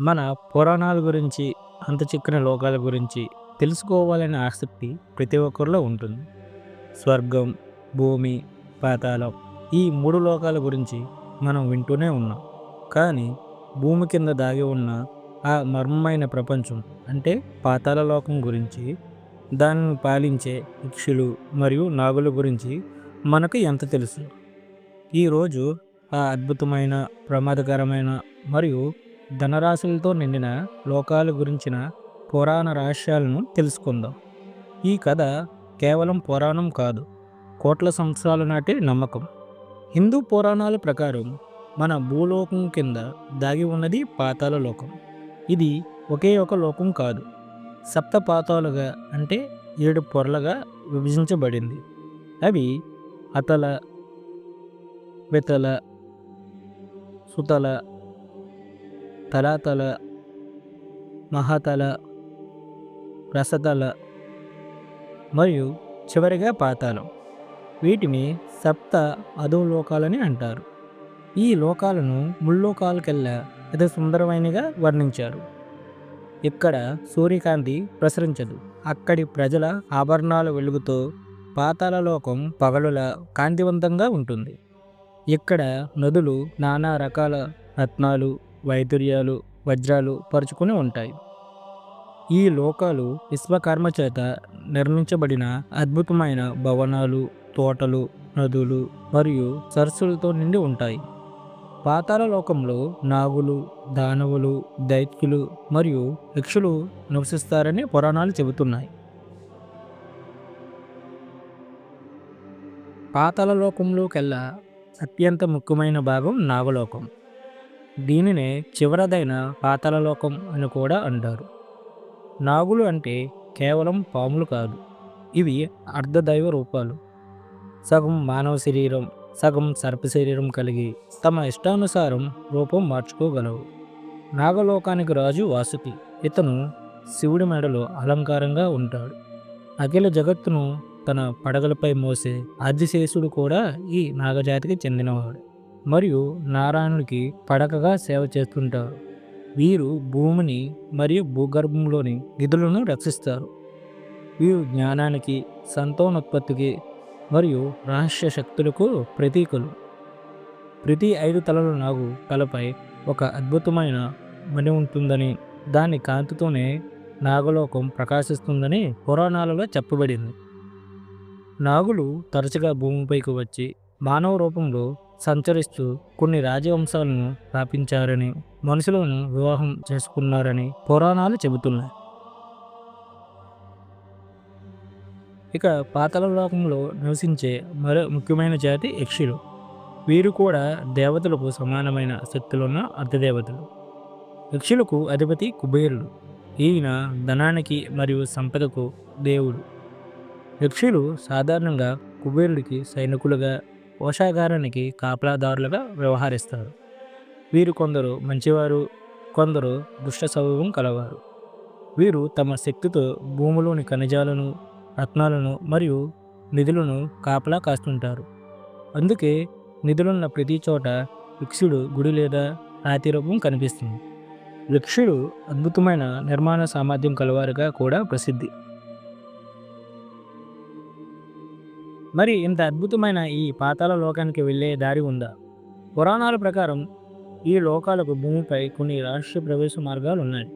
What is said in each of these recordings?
మన పురాణాల గురించి, అంత చిక్కని లోకాల గురించి తెలుసుకోవాలనే ఆసక్తి ప్రతి ఒక్కరిలో ఉంటుంది. స్వర్గం, భూమి, పాతాళం ఈ మూడు లోకాల గురించి మనం వింటూనే ఉన్నాం. కానీ భూమి కింద దాగి ఉన్న ఆ మర్మమైన ప్రపంచం అంటే పాతాళ లోకం గురించి, దానిని పాలించే యక్షులు మరియు నాగుల గురించి మనకు ఎంత తెలుసు? ఈరోజు ఆ అద్భుతమైన, ప్రమాదకరమైన మరియు ధనరాశులతో నిండిన లోకాల గురించిన పురాణ రహస్యాలను తెలుసుకుందాం. ఈ కథ కేవలం పురాణం కాదు, కోట్ల సంవత్సరాల నాటి నమ్మకం. హిందూ పురాణాల ప్రకారం మన భూలోకం కింద దాగి ఉన్నది పాతాల లోకం. ఇది ఒకే ఒక లోకం కాదు, సప్త పాతాలుగా అంటే ఏడు పొరలుగా విభజించబడింది. అవి అతల, వితల, సుతల, తలాతల, మహాతల, రసతల మరియు చివరిగా పాతాళం. వీటిని సప్త అధోలోకాలని అంటారు. ఈ లోకాలను ముల్లోకాలకెల్లా అతి సుందరమైనగా వర్ణించారు. ఇక్కడ సూర్యకాంతి ప్రసరించదు. అక్కడి ప్రజల ఆభరణాల వెలుగుతో పాతాల లోకం పగలులా కాంతివంతంగా ఉంటుంది. ఇక్కడ నదులు నానా రకాల రత్నాలు, వైదుర్యాలు వజ్రాలు పరుచుకుని ఉంటాయి. ఈ లోకాలు విశ్వకర్మ చేత నిర్మించబడిన అద్భుతమైన భవనాలు, తోటలు, నదులు మరియు సరస్సులతో నిండి ఉంటాయి. పాతాల లోకంలో నాగులు, దానవులు, దైత్యులు మరియు యక్షులు నివసిస్తారని పురాణాలు చెబుతున్నాయి. పాతాల లోకంలోకెల్లా అత్యంత ముఖ్యమైన భాగం నాగలోకం. దీనినే చివరదైన పాతాళలోకం అని కూడా అంటారు. నాగులు అంటే కేవలం పాములు కాదు, ఇవి అర్ధదైవ రూపాలు. సగం మానవ శరీరం, సగం సర్ప శరీరం కలిగి తమ ఇష్టానుసారం రూపం మార్చుకోగలవు. నాగలోకానికి రాజు వాసుకి. ఇతను శివుడి మెడలో అలంకారంగా ఉంటాడు. అఖిల జగత్తును తన పడగలపై మోసే ఆదిశేషుడు కూడా ఈ నాగజాతికి చెందినవాడు మరియు నారాయణుడికి పడకగా సేవ చేస్తుంటారు. వీరు భూమిని మరియు భూగర్భంలోని నిధులను రక్షిస్తారు. వీరు జ్ఞానానికి, సంతానోత్పత్తికి మరియు రహస్య శక్తులకు ప్రతీకలు. ప్రతి ఐదు తలల నాగు కలపై ఒక అద్భుతమైన మణి ఉంటుందని, దాని కాంతితోనే నాగలోకం ప్రకాశిస్తుందని పురాణాలలో చెప్పబడింది. నాగులు తరచుగా భూమిపైకి వచ్చి మానవ రూపంలో సంచరిస్తూ కొన్ని రాజవంశాలను స్థాపించారని, మనుషులను వివాహం చేసుకున్నారని పురాణాలు చెబుతున్నాయి. ఇక పాతల లోకంలో నివసించే మరో ముఖ్యమైన జాతి యక్షులు. వీరు కూడా దేవతలకు సమానమైన శక్తులున్న అర్ధదేవతలు. యక్షులకు అధిపతి కుబేరుడు. ఈయన ధనానికి మరియు సంపదకు దేవుడు. యక్షులు సాధారణంగా కుబేరుడికి సైనికులుగా, కోశాగారానికి కాపలాదారులుగా వ్యవహరిస్తారు. వీరు కొందరు మంచివారు, కొందరు దుష్ట స్వభావం కలవారు. వీరు తమ శక్తితో భూమిలోని ఖనిజాలను, రత్నాలను మరియు నిధులను కాపలా కాస్తుంటారు. అందుకే నిధులున్న ప్రతి చోట వృక్షుడు గుడి లేదా రాతి రూపం కనిపిస్తుంది. వృక్షుడు అద్భుతమైన నిర్మాణ సామర్థ్యం కలవారుగా కూడా ప్రసిద్ధి. మరి ఇంత అద్భుతమైన ఈ పాతాల లోకానికి వెళ్ళే దారి ఉందా? పురాణాల ప్రకారం ఈ లోకాలకు భూమిపై కొన్ని రహస్య ప్రవేశ మార్గాలు ఉన్నాయి.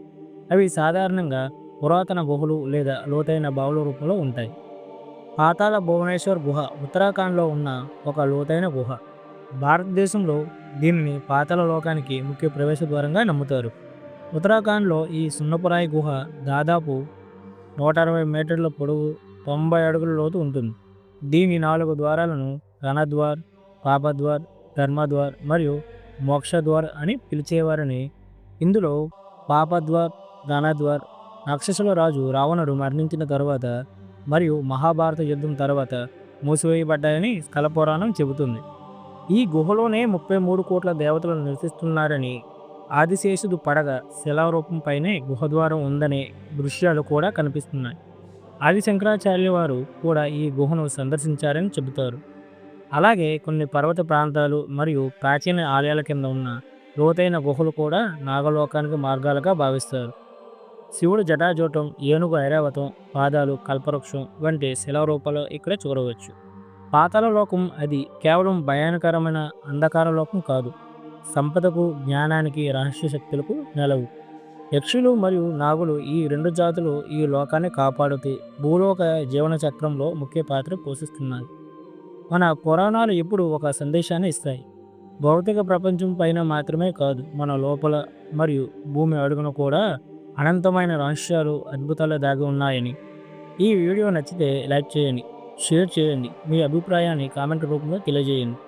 అవి సాధారణంగా పురాతన గుహలు లేదా లోతైన బావుల రూపంలో ఉంటాయి. పాతాళ భువనేశ్వర్ గుహ ఉత్తరాఖండ్లో ఉన్న ఒక లోతైన గుహ. భారతదేశంలో దీనిని పాతాల లోకానికి ముఖ్య ప్రవేశ ద్వారంగా నమ్ముతారు. ఉత్తరాఖండ్లో ఈ సున్నపురాయి గుహ దాదాపు నూట అరవై మీటర్ల పొడవు, తొంభై అడుగుల లోతు ఉంటుంది. దీని నాలుగు ద్వారాలను రణద్వార్, పాపద్వార్, ధర్మద్వార్ మరియు మోక్షద్వార్ అని పిలిచేవారని, ఇందులో పాపద్వార్, రణద్వార్ రాక్షసుల రాజు రావణుడు మరణించిన తరువాత మరియు మహాభారత యుద్ధం తర్వాత మూసివేయబడ్డాయని స్థల పురాణం చెబుతుంది. ఈ గుహలోనే ముప్పై మూడు కోట్ల దేవతలు నివసిస్తున్నారని, ఆదిశేషుడు పడగ శిలారూపంపైనే గుహద్వారం ఉందనే దృశ్యాలు కూడా కనిపిస్తున్నాయి. ఆది శంకరాచార్యుల వారు కూడా ఈ గుహను సందర్శించారని చెబుతారు. అలాగే కొన్ని పర్వత ప్రాంతాలు మరియు ప్రాచీన ఆలయాల కింద ఉన్న లోతైన గుహలు కూడా నాగలోకానికి మార్గాలుగా భావిస్తారు. శివుడు జటాజూటం ఏనుగు ఐరావతం పాదాలు కల్పవృక్షం వంటి శిలారూపాలు ఇక్కడ చూడవచ్చు. పాతాల లోకం అది కేవలం భయానకరమైన అంధకార లోకం కాదు. సంపదకు జ్ఞానానికి రహస్య శక్తులకు నెలవు. యక్షులు మరియు నాగులు ఈ రెండు జాతులు ఈ లోకాన్ని కాపాడుతాయి భూలోక జీవన చక్రంలో ముఖ్య పాత్ర పోషిస్తున్నాయి. మన పురాణాలు ఎప్పుడు ఒక సందేశాన్ని ఇస్తాయి. భౌతిక ప్రపంచం పైన మాత్రమే కాదు మన లోపల మరియు భూమి అడుగున కూడా అనంతమైన రహస్యాలు అద్భుతాలు దాగి ఉన్నాయని. ఈ వీడియో నచ్చితే లైక్ చేయండి షేర్ చేయండి మీ అభిప్రాయాన్ని కామెంట్ రూపంలో తెలియజేయండి.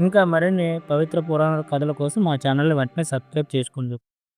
ఇంకా మరిన్ని పవిత్ర పురాణ కథల కోసం మా ఛానల్ని వెంటనే సబ్స్క్రైబ్ చేసుకుందాం